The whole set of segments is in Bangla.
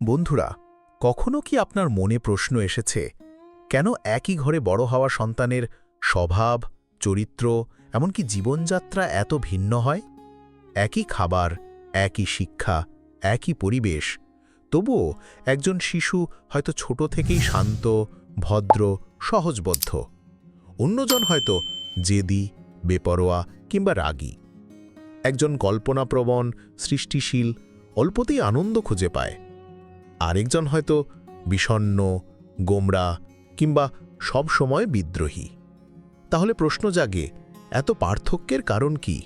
বন্ধুরা, কখনো কি আপনার মনে প্রশ্ন এসেছে, কেন একই ঘরে বড় হওয়া সন্তানের স্বভাব, চরিত্র, এমনকি জীবনযাত্রা এত ভিন্ন হয়? একই খাবার, একই শিক্ষা, একই পরিবেশ, তবুও একজন শিশু হয়তো ছোট থেকেই শান্ত, ভদ্র, সহজবদ্ধ। অন্যজন হয়তো জেদি, বেপরোয়া কিংবা রাগী। একজন কল্পনাপ্রবণ, সৃষ্টিশীল, অল্পতেই আনন্দ খুঁজে পায়। আরেকজন হয়তো বিষণ্ন গোমরা কিংবা সব সময় বিদ্রোহী। তাহলে প্রশ্ন জাগে, এত পার্থক্যের কারণ কি?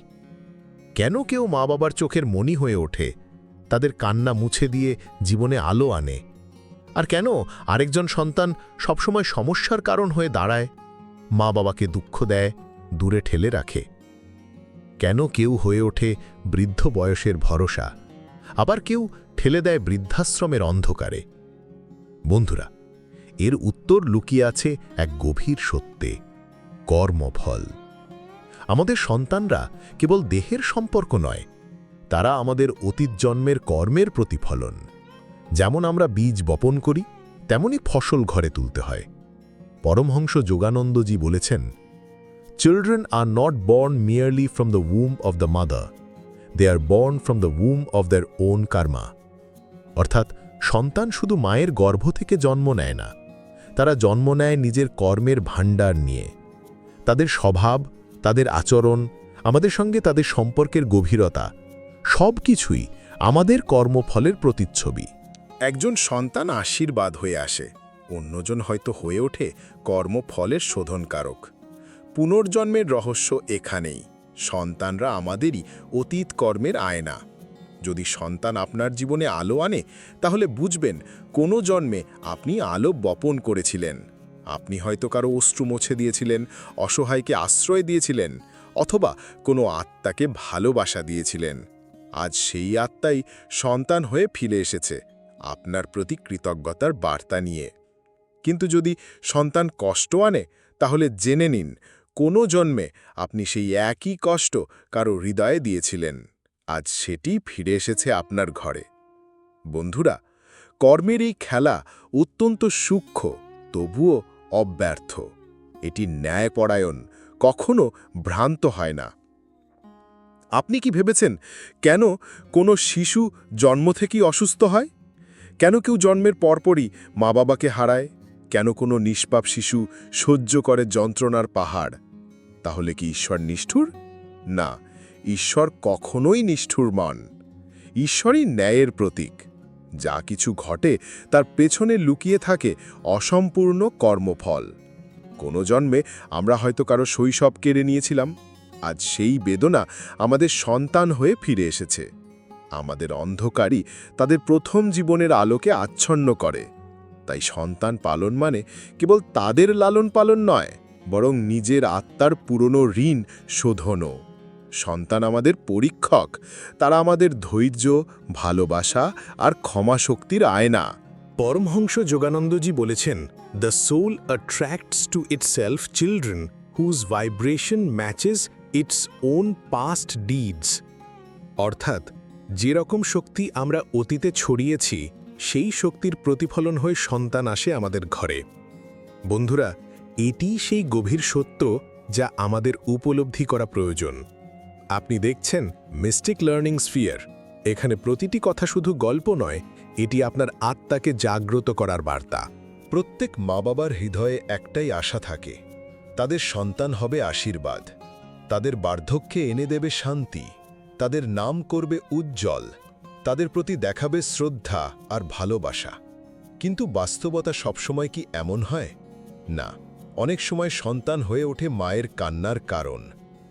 কেন কেউ মা বাবার চোখের মনি হয়ে ওঠে, তাদের কান্না মুছে দিয়ে জীবনে আলো আনে? আর কেন আরেকজন সন্তান সবসময় সমস্যার কারণ হয়ে দাঁড়ায় মা বাবাকে দুঃখ দেয়, দূরে ঠেলে রাখে? কেন কেউ হয়ে ওঠে বৃদ্ধ বয়সের ভরসা? আবার কেউ ঠেলে দেয় বৃদ্ধাশ্রমের অন্ধকারে। বন্ধুরা, এর উত্তর লুকিয়ে আছে এক গভীর সত্যে, কর্মফল। আমাদের সন্তানরা কেবল দেহের সম্পর্ক নয়, তারা আমাদের অতীত জন্মের কর্মের প্রতিফলন। যেমন আমরা বীজ বপন করি, তেমনি ফসল ঘরে তুলতে হয়। পরমহংস যোগানন্দজি বলেছেন children are not born merely from the womb of the mother they are born from the womb of their own karma অর্থাৎ, সন্তান শুধু মায়ের গর্ভ থেকে জন্ম নেয় না, তারা জন্ম নেয় নিজের কর্মের ভাণ্ডার নিয়ে। তাদের স্বভাব, তাদের আচরণ, আমাদের সঙ্গে তাদের সম্পর্কের গভীরতা সব কিছুই আমাদের কর্মফলের প্রতিচ্ছবি। একজন সন্তান আশীর্বাদ হয়ে আসে, অন্যজন হয়তো হয়ে ওঠে কর্মফলের শোধনকারক। পুনর্জন্মের রহস্য এখানেই। সন্তানরা আমাদেরই অতীত কর্মের আয়না। যদি সন্তান আপনার জীবনে আলো আনে, তাহলে বুঝবেন কোনো জন্মে আপনি আলো বপন করেছিলেন। আপনি হয়তো কারও অশ্রু মুছে দিয়েছিলেন, অসহায়কে আশ্রয় দিয়েছিলেন, অথবা কোনো আত্মাকে ভালোবাসা দিয়েছিলেন। আজ সেই আত্মাই সন্তান হয়ে ফিরে এসেছে, আপনার প্রতি কৃতজ্ঞতার বার্তা নিয়ে। কিন্তু যদি সন্তান কষ্ট আনে, তাহলে জেনে নিন কোনো জন্মে আপনি সেই একই কষ্ট কারও হৃদয়ে দিয়েছিলেন। আজ সেটি ফিরে এসেছে আপনার ঘরে। বন্ধুরা, কর্মের এই খেলা অত্যন্ত সূক্ষ্ম, তবুও অব্যর্থ। এটি ন্যায়পরায়ণ, কখনো ভ্রান্ত হয় না। আপনি কি ভেবেছেন, কেন কোনো শিশু জন্ম থেকেই অসুস্থ হয়? কেন কেউ জন্মের পরপরই মা বাবাকে হারায়? কেন কোনো নিষ্পাপ শিশু সহ্য করে যন্ত্রণার পাহাড়? তাহলে কি ঈশ্বর নিষ্ঠুর? না, ঈশ্বর কখনোই নিষ্ঠুর মান ঈশ্বরই ন্যায়ের প্রতীক। যা কিছু ঘটে, তার পেছনে লুকিয়ে থাকে অসম্পূর্ণ কর্মফল। কোনো জন্মে আমরা হয়তো কারও শৈশব কেড়ে নিয়েছিলাম। আজ সেই বেদনা আমাদের সন্তান হয়ে ফিরে এসেছে। আমাদের অন্ধকারই তাদের প্রথম জীবনের আলোকে আচ্ছন্ন করে। তাই সন্তান পালন মানে কেবল তাদের লালন পালন নয়, বরং নিজের আত্মার পুরনো ঋণ শোধনও। সন্তান আমাদের পরীক্ষক, তারা আমাদের ধৈর্য, ভালোবাসা আর ক্ষমা শক্তির আয়না। পরমহংস যোগানন্দজি বলেছেন the soul attracts to itself children whose vibration matches its own past deeds অর্থাৎ যেরকম শক্তি আমরা অতীতে ছড়িয়েছি সেই শক্তির প্রতিফলন হয়ে সন্তান আসে আমাদের ঘরে। বন্ধুরা এটি সেই গভীর সত্য যা আমাদের উপলব্ধি করা প্রয়োজন। আপনি দেখছেন মিস্টিক লার্নিং স্ফিয়ার এখানে প্রতিটি কথা শুধু গল্প নয়, এটি আপনার আত্মাকে জাগ্রত করার বার্তা। প্রত্যেক মা বাবার হৃদয়ে একটাই আশা থাকে, তাদের সন্তান হবে আশীর্বাদ। তাদের বার্ধক্যে এনে দেবে শান্তি, তাদের নাম করবে উজ্জ্বল। তাদের প্রতি দেখাবে শ্রদ্ধা আর ভালোবাসা। কিন্তু বাস্তবতা সবসময় কি এমন হয়? না, অনেক সময় সন্তান হয়ে ওঠে মায়ের কান্নার কারণ,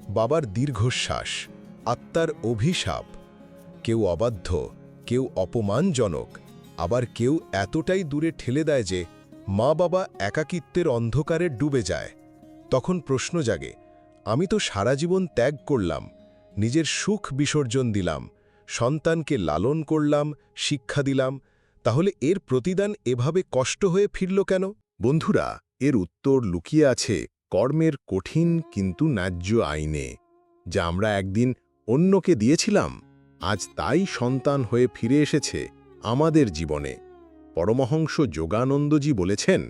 বাবার দীর্ঘশ্বাস, আত্মার অভিশাপ। কেউ অবাধ্য, কেউ অপমানজনক, আবার কেউ এতটাই দূরে ঠেলে দেয় যে মা বাবা একাকিত্বের অন্ধকারে ডুবে যায়। তখন প্রশ্ন জাগে, আমি তো সারা জীবন ত্যাগ করলাম, নিজের সুখ বিসর্জন দিলাম সন্তানকে লালন করলাম, শিক্ষা দিলাম, তাহলে এর প্রতিদান এভাবে কষ্ট হয়ে ফিরল কেন? বন্ধুরা, এর উত্তর লুকিয়ে আছে কর্মের কঠিন কিন্তু ন্যায্য আইনে, যা আমরা একদিন অন্যকে দিয়েছিলাম। আজ তাই সন্তান হয়ে ফিরে এসেছে আমাদের জীবনে। পরমহংস যোগানন্দজি বলেছেন,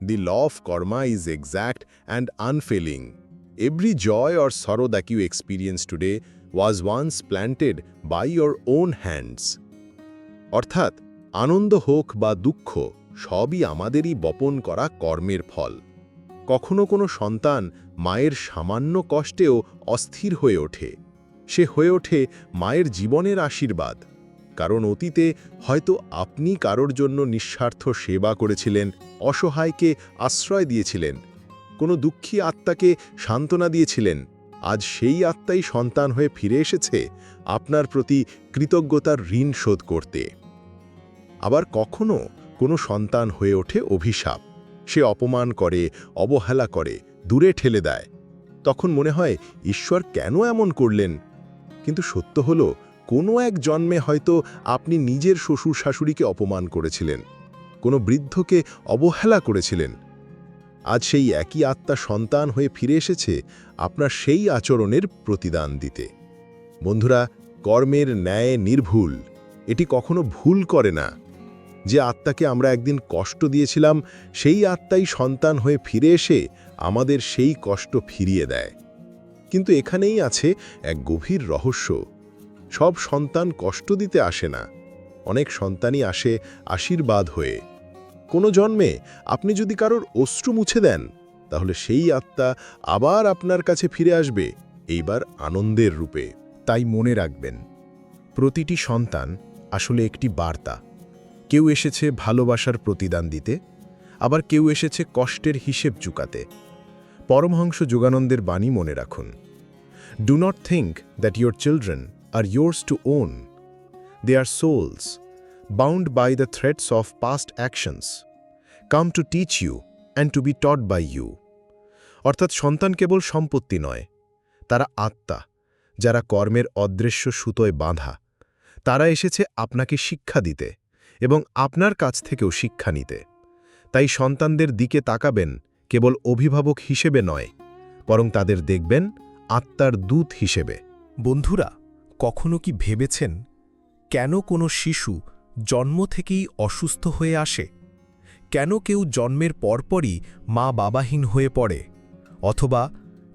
the law of karma is exact and unfailing every joy or sorrow that you experience today was once planted by your own hands অর্থাৎ, আনন্দ হোক বা দুঃখ, সবই আমাদেরই বপন করা কর্মের ফল। কখনো কোনো সন্তান মায়ের সামান্য কষ্টেও অস্থির হয়ে ওঠে। সে হয়ে ওঠে মায়ের জীবনের আশীর্বাদ। কারণ অতীতে হয়তো আপনি কারোর জন্য নিঃস্বার্থ সেবা করেছিলেন, অসহায়কে আশ্রয় দিয়েছিলেন, কোনো দুঃখী আত্মাকে সান্ত্বনা দিয়েছিলেন আজ সেই আত্মাই সন্তান হয়ে ফিরে এসেছে আপনার প্রতি কৃতজ্ঞতার ঋণ শোধ করতে। আবার কখনো কোনো সন্তান হয়ে ওঠে অভিশাপ। সে অপমান করে, অবহেলা করে, দূরে ঠেলে দেয়। তখন মনে হয়, ঈশ্বর কেন এমন করলেন? কিন্তু সত্য হলো, কোনো এক জন্মে হয়তো আপনি নিজের শ্বশুর শাশুড়িকে অপমান করেছিলেন। কোনো বৃদ্ধকে অবহেলা করেছিলেন। আজ সেই একই আত্মা সন্তান হয়ে ফিরে এসেছে আপনার সেই আচরণের প্রতিদান দিতে। বন্ধুরা, কর্মের ন্যায় নির্ভুল, এটি কখনো ভুল করে না। যে আত্মাকে আমরা একদিন কষ্ট দিয়েছিলাম, সেই আত্মাই সন্তান হয়ে ফিরে এসে আমাদের সেই কষ্ট ফিরিয়ে দেয়। কিন্তু এখানেই আছে এক গভীর রহস্য। সব সন্তান কষ্ট দিতে আসে না। অনেক সন্তানই আসে আশীর্বাদ হয়ে। কোনো জন্মে আপনি যদি কারোর অশ্রু মুছে দেন, তাহলে সেই আত্মা আবার আপনার কাছে ফিরে আসবে, এইবার আনন্দের রূপে। তাই মনে রাখবেন, প্রতিটি সন্তান আসলে একটি বার্তা। কেউ এসেছে ভালোবাসার প্রতিদান দিতে, আবার কেউ এসেছে কষ্টের হিসেব চুকাতে। পরমহংস যোগানন্দের বাণী মনে রাখুন। Do not think that your children are yours to own they are souls bound by the threads of past actions come to teach you and to be taught by you অর্থাৎ সন্তান কেবল সম্পত্তি নয়, তারা আত্মা, যারা কর্মের অদৃশ্য সুতোয় বাঁধা। তারা এসেছে আপনাকে শিক্ষা দিতে এবং আপনার কাছ থেকেও শিক্ষা নিতে। তাই সন্তানদের দিকে তাকাবেন কেবল অভিভাবক হিসেবে নয়, বরং তাদের দেখবেন আত্মার দূত হিসেবে। বন্ধুরা, কখনো কি ভেবেছেন, কেন কোনো শিশু জন্ম থেকেই অসুস্থ হয়ে আসে। কেন কেউ জন্মের পরপরই মা বাবাহীন হয়ে পড়ে? অথবা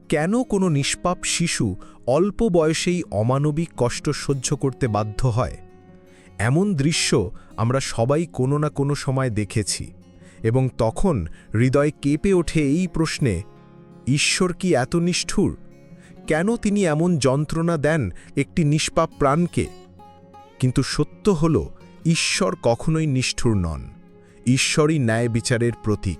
কেন কোনো নিষ্পাপ শিশু অল্প বয়সেই অমানবিক কষ্ট সহ্য করতে বাধ্য হয়? এমন দৃশ্য আমরা সবাই কোনো না কোনো সময় দেখেছি এবং তখন হৃদয় কেঁপে ওঠে এই প্রশ্নে, ঈশ্বর কি এত নিষ্ঠুর? কেন তিনি এমন যন্ত্রণা দেন একটি নিষ্পাপ প্রাণকে? কিন্তু সত্য হল ঈশ্বর কখনোই নিষ্ঠুর নন, ঈশ্বরই ন্যায় বিচারের প্রতীক।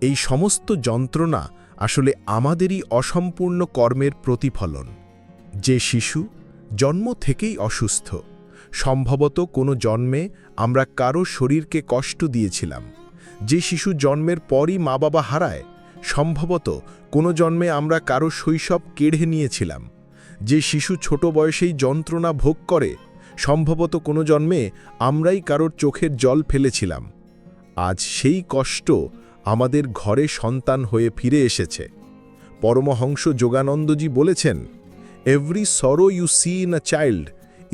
এই সমস্ত যন্ত্রণা আসলে আমাদেরই অসম্পূর্ণ কর্মের প্রতিফলন। যে শিশু জন্ম থেকেই অসুস্থ, সম্ভবত কোনো জন্মে আমরা কারও শরীরকে কষ্ট দিয়েছিলাম। যে শিশু জন্মের পরই মা বাবা হারায়, সম্ভবত কোনো জন্মে আমরা কারও শৈশব কেড়ে নিয়েছিলাম। যে শিশু ছোট বয়সেই যন্ত্রণা ভোগ করে সম্ভবত কোনো জন্মে আমরাই কারোর চোখের জল ফেলেছিলাম। আজ সেই কষ্ট আমাদের ঘরে সন্তান হয়ে ফিরে এসেছে। পরমহংস যোগানন্দজি বলেছেন every sorrow you see in a child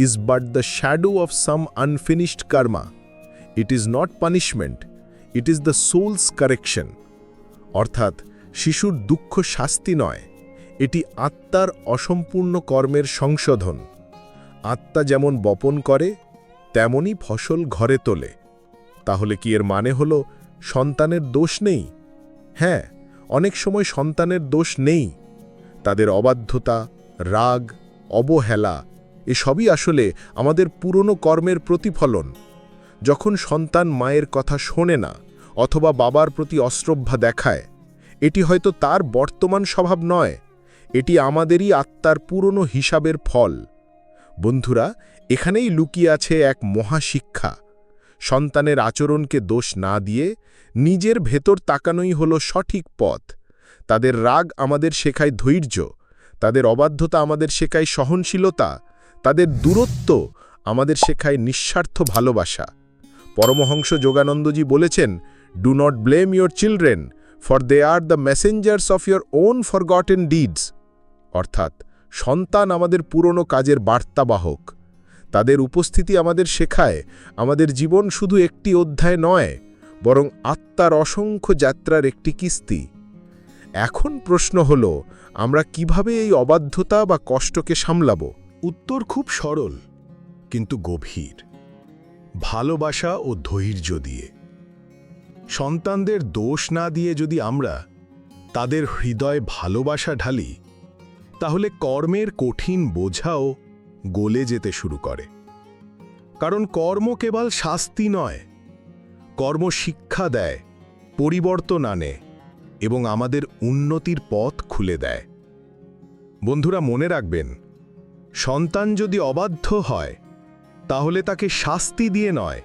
is but the shadow of some unfinished karma it is not punishment it is the soul's correction অর্থাৎ শিশুর দুঃখ শাস্তি নয়, এটি আত্মার অসম্পূর্ণ কর্মের সংশোধন। আত্মা যেমন বপন করে তেমনই ফসল ঘরে তোলে। তাহলে কি এর মানে হল সন্তানের দোষ নেই? হ্যাঁ অনেক সময় সন্তানের দোষ নেই। তাদের অবাধ্যতা, রাগ, অবহেলা, এসবই আসলে আমাদের পুরনো কর্মের প্রতিফলন। যখন সন্তান মায়ের কথা শোনে না, অথবা বাবার প্রতি অশ্রদ্ধা দেখায়, এটি হয়তো তার বর্তমান স্বভাব নয়। এটি আমাদেরই আত্মার পুরনো হিসাবের ফল। বন্ধুরা, এখানেই লুকিয়ে আছে এক মহাশিক্ষা। সন্তানের আচরণকে দোষ না দিয়ে নিজের ভেতর তাকানোই হল সঠিক পথ। তাদের রাগ আমাদের শেখায় ধৈর্য, তাদের অবাধ্যতা আমাদের শেখায় সহনশীলতা, তাদের দূরত্ব আমাদের শেখায় নিঃস্বার্থ ভালোবাসা। পরমহংস যোগানন্দজি বলেছেন do not blame your children for they are the messengers of your own forgotten deeds অর্থাৎ সন্তান আমাদের পুরনো কাজের বার্তাবাহক। তাদের উপস্থিতি আমাদের শেখায়, আমাদের জীবন শুধু একটি অধ্যায় নয়, বরং আত্মার অসংখ্য যাত্রার একটি কিস্তি। এখন প্রশ্ন হল, আমরা কীভাবে এই অবাধ্যতা বা কষ্টকে সামলাব? উত্তর খুব সরল, কিন্তু গভীর। ভালোবাসা ও ধৈর্য দিয়ে। সন্তানদের দোষ না দিয়ে যদি আমরা তাদের হৃদয় ভালোবাসা ঢালি তাহলে কর্মের কঠিন বোঝাও গলে যেতে শুরু করে। কারণ কর্ম কেবল শাস্তি নয়, কর্ম শিক্ষা দেয়, পরিবর্তন আনে এবং আমাদের উন্নতির পথ খুলে দেয়। বন্ধুরা, মনে রাখবেন, সন্তান যদি অবাধ্য হয়, তাহলে তাকে শাস্তি দিয়ে নয়,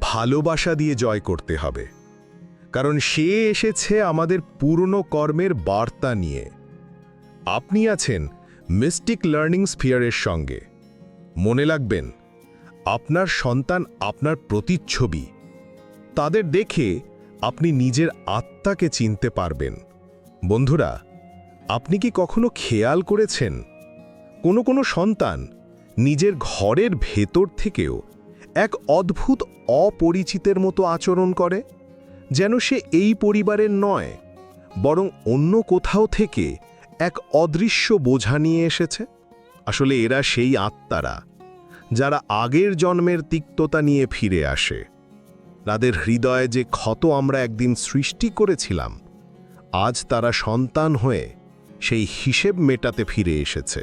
ভালোবাসা দিয়ে জয় করতে হবে। কারণ সে এসেছে আমাদের পুরনো কর্মের বার্তা নিয়ে। আপনি আছেন মিস্টিক লার্নিং স্ফিয়ারের সঙ্গে। মনে লাগবেন আপনার সন্তান আপনার প্রতিচ্ছবি। তাদের দেখে আপনি নিজের আত্মাকে চিনতে পারবেন। বন্ধুরা, আপনি কি কখনো খেয়াল করেছেন, কোনো কোনো সন্তান নিজের ঘরের ভেতর থেকেও এক অদ্ভুত অপরিচিতের মতো আচরণ করে? যেন সে এই পরিবারের নয়, বরং অন্য কোথাও থেকে এক অদৃশ্য বোঝা নিয়ে এসেছে। আসলে এরা সেই আত্মারা, যারা আগের জন্মের তিক্ততা নিয়ে ফিরে আসে। তাদের হৃদয়ে যে ক্ষত আমরা একদিন সৃষ্টি করেছিলাম, আজ তারা সন্তান হয়ে সেই হিসেব মেটাতে ফিরে এসেছে।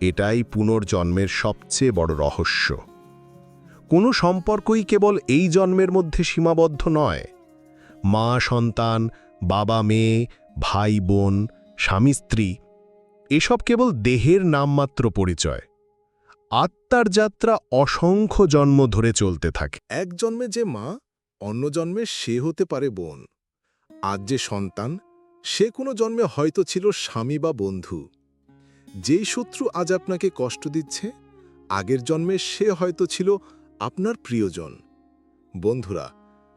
এটাই পুনর্জন্মের সবচেয়ে বড় রহস্য। কোনো সম্পর্কই কেবল এই জন্মের মধ্যে সীমাবদ্ধ নয়। মা সন্তান, বাবা মেয়ে, ভাই বোন স্বামী, স্ত্রী, এসব কেবল দেহের নামমাত্র পরিচয়। আত্মার যাত্রা অসংখ্য জন্ম ধরে চলতে থাকে। এক জন্মে যে মা, অন্য জন্মে সে হতে পারে বোন। আজ যে সন্তান, সে কোনো জন্মে হয়তো ছিল স্বামী বা বন্ধু। যেই শত্রু আজ আপনাকে কষ্ট দিচ্ছে, আগের জন্মে সে হয়তো ছিল আপনার প্রিয়জন। বন্ধুরা,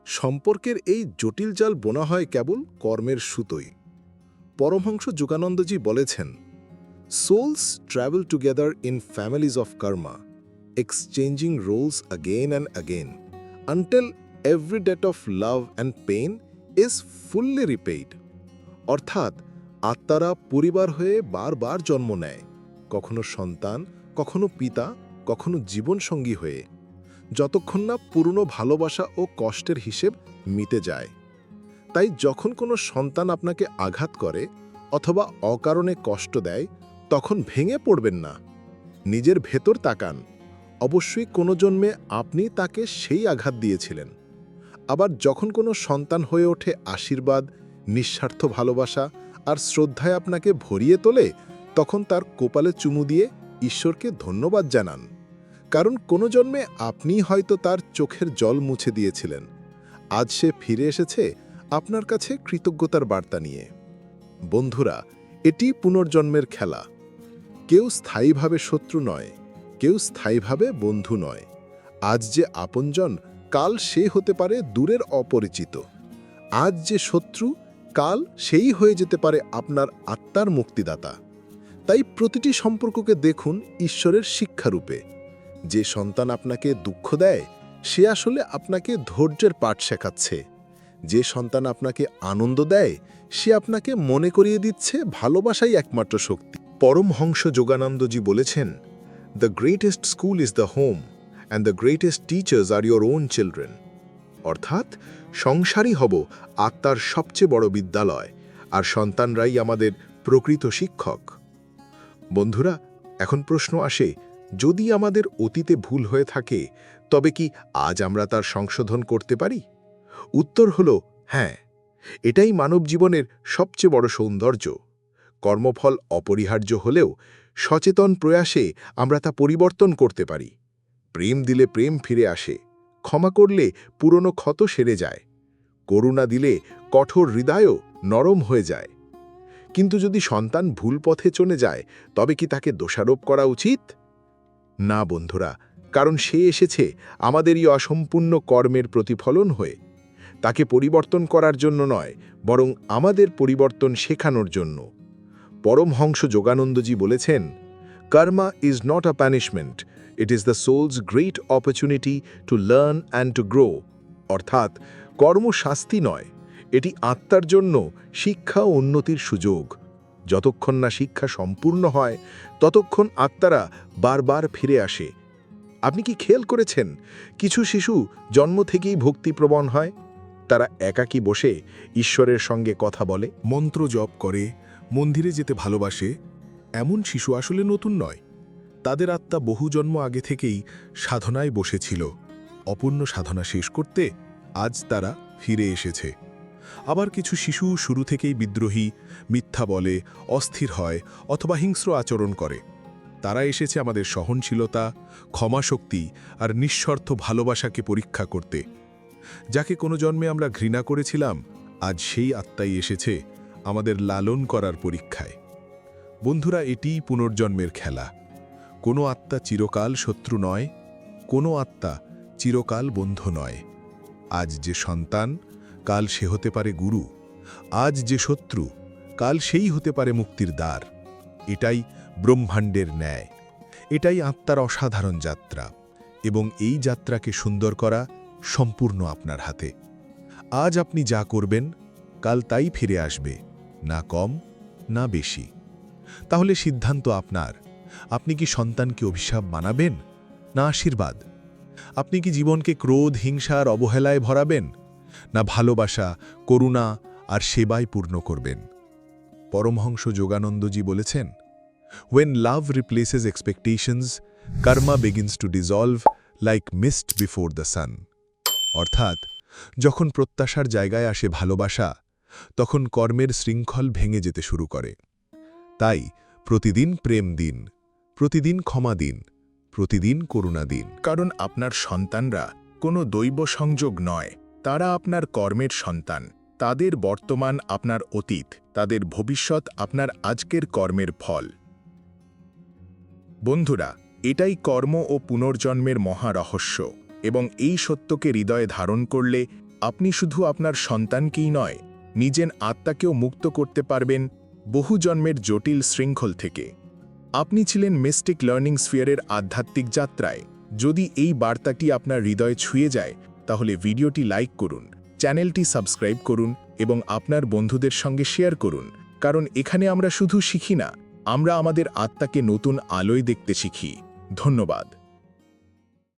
সম্পর্কের এই জটিল জাল বোনা হয় কেবল কর্মের সুতোই। পরমহংস যোগানন্দজি বলেছেন souls travel together in families of karma exchanging roles again and again, until every debt of love and pain is fully repaid অর্থাৎ, আত্মারা পরিবার হয়ে বারবার জন্ম নেয়, কখনো সন্তান, কখনো পিতা, কখনো জীবনসঙ্গী হয়ে, যতক্ষণ না পুরনো ভালোবাসা ও কষ্টের হিসেব মিটে যায়। তাই যখন কোনো সন্তান আপনাকে আঘাত করে অথবা অকারণে কষ্ট দেয়, তখন ভেঙে পড়বেন না। নিজের ভেতর তাকান। অবশ্যই কোনো জন্মে আপনি তাকে সেই আঘাত দিয়েছিলেন। আবার যখন কোনো সন্তান হয়ে ওঠে আশীর্বাদ, নিঃস্বার্থ ভালোবাসা আর শ্রদ্ধায় আপনাকে ভরিয়ে তোলে, তখন তার কোপালে চুমু দিয়ে ঈশ্বরকে ধন্যবাদ জানান। কারণ কোনো জন্মে আপনি হয়তো তার চোখের জল মুছে দিয়েছিলেন। আজ সে ফিরে এসেছে আপনার কাছে কৃতজ্ঞতার বার্তা নিয়ে। বন্ধুরা, এটি পুনর্জন্মের খেলা। কেউ স্থায়ীভাবে শত্রু নয়, কেউ স্থায়ীভাবে বন্ধু নয়। আজ যে আপনজন, কাল সে হতে পারে দূরের অপরিচিত। আজ যে শত্রু, কাল সেই হয়ে যেতে পারে আপনার আত্মার মুক্তিদাতা। তাই প্রতিটি সম্পর্ককে দেখুন ঈশ্বরের শিক্ষারূপে। যে সন্তান আপনাকে দুঃখ দেয়, সে আসলে আপনাকে ধৈর্যের পাঠ শেখাচ্ছে। যে সন্তান আপনাকে আনন্দ দেয়, সে আপনাকে মনে করিয়ে দিচ্ছে ভালোবাসাই একমাত্র শক্তি। পরমহংস যোগানন্দজি বলেছেন the greatest school is the home and the greatest teachers are your own children অর্থাৎ সংসারই হব আত্মার সবচেয়ে বড় বিদ্যালয়, আর সন্তানরাই আমাদের প্রকৃত শিক্ষক। বন্ধুরা, এখন প্রশ্ন আসে, যদি আমাদের অতীতে ভুল হয়ে থাকে, তবে কি আজ আমরা তার সংশোধন করতে পারি? উত্তর হল হ্যাঁ এটাই মানব জীবনের সবচেয়ে বড় সৌন্দর্য। কর্মফল অপরিহার্য হলেও সচেতন প্রয়াসে আমরা তা পরিবর্তন করতে পারি। প্রেম দিলে প্রেম ফিরে আসে, ক্ষমা করলে পুরনো ক্ষত সেরে যায়, করুণা দিলে কঠোর হৃদয়ও নরম হয়ে যায়। কিন্তু যদি সন্তান ভুল পথে চলে যায়, তবে কি তাকে দোষারোপ করা উচিত? না বন্ধুরা, কারণ সে এসেছে আমাদেরই অসম্পূর্ণ কর্মের প্রতিফলন হয়ে। তাকে পরিবর্তন করার জন্য নয়, বরং আমাদের পরিবর্তন শেখানোর জন্য। পরমহংস যোগানন্দজি বলেছেন karma is not a punishment it is the soul's great opportunity to learn and to grow অর্থাৎ কর্মশাস্তি নয়, এটি আত্মার জন্য শিক্ষা ও উন্নতির সুযোগ। যতক্ষণ না শিক্ষা সম্পূর্ণ হয়, ততক্ষণ আত্মারা বারবার ফিরে আসে। আপনি কি খেয়াল করেছেন, কিছু শিশু জন্ম থেকেই ভক্তিপ্রবণ হয়? তারা একাকী বসে ঈশ্বরের সঙ্গে কথা বলে, মন্ত্র জপ করে, মন্দিরে যেতে ভালোবাসে। এমন শিশু আসলে নতুন নয়। তাদের আত্মা বহু জন্ম আগে থেকেই সাধনায় বসেছিল। অপূর্ণ সাধনা শেষ করতে আজ তারা ফিরে এসেছে। আবার কিছু শিশু শুরু থেকেই বিদ্রোহী, মিথ্যা বলে, অস্থির হয় অথবা হিংস্র আচরণ করে। তারা এসেছে আমাদের সহনশীলতা, ক্ষমাশক্তি আর নিঃস্বার্থ ভালোবাসাকে পরীক্ষা করতে। যাকে কোনো জন্মে আমরা ঘৃণা করেছিলাম, আজ সেই আত্মাই এসেছে আমাদের লালন করার পরীক্ষায়। বন্ধুরা, এটিই পুনর্জন্মের খেলা। কোনো আত্মা চিরকাল শত্রু নয়, কোনো আত্মা চিরকাল বন্ধু নয়। আজ যে সন্তান, কাল সে হতে পারে গুরু। আজ যে শত্রু, কাল সেই হতে পারে মুক্তির দ্বার। এটাই ব্রহ্মাণ্ডের ন্যায়। এটাই আত্মার অসাধারণ যাত্রা। এবং এই যাত্রাকে সুন্দর করা সম্পূর্ণ আপনার হাতে। আজ আপনি যা করবেন কাল তাই ফিরে আসবে না কম না বেশি। তাহলে সিদ্ধান্ত আপনার। আপনি কি সন্তানকে অভিশাপ মানাবেন না আশীর্বাদ? আপনি কি জীবনকে ক্রোধ হিংসা আর অবহেলায় ভরাবেন না ভালোবাসা করুণা আর সেবায় পূর্ণ করবেন? পরমহংস যোগানন্দজি বলেছেন When love replaces expectations, karma begins to dissolve like mist before the sun. অর্থাৎ, যখন প্রত্যাশার জায়গায় আসে ভালোবাসা, তখন কর্মের শৃঙ্খল ভেঙে যেতে শুরু করে। তাই প্রতিদিন প্রেম দিন, প্রতিদিন ক্ষমা দিন, প্রতিদিন করুণা দিন। কারণ আপনার সন্তানরা কোনো দৈব সংযোগ নয়, তারা আপনার কর্মের সন্তান। তাদের বর্তমান আপনার অতীত, তাদের ভবিষ্যৎ আপনার আজকের কর্মের ফল। বন্ধুরা, এটাই কর্ম ও পুনর্জন্মের মহা রহস্য। এবং এই সত্যকে হৃদয়ে ধারণ করলে আপনি শুধু আপনার সন্তানকেই নয়, নিজের আত্মাকেও মুক্ত করতে পারবেন বহু জন্মের জটিল শৃঙ্খল থেকে। আপনি ছিলেন মিস্টিক লার্নিং স্ফিয়ারের আধ্যাত্মিক যাত্রায়। যদি এই বার্তাটি আপনার হৃদয়ে ছুঁয়ে যায়, তাহলে ভিডিওটি লাইক করুন, চ্যানেলটি সাবস্ক্রাইব করুন এবং আপনার বন্ধুদের সঙ্গে শেয়ার করুন, কারণ এখানে আমরা শুধু শিখি না, আমরা আমাদের আত্মাকে নতুন আলোয় দেখতে শিখি। ধন্যবাদ।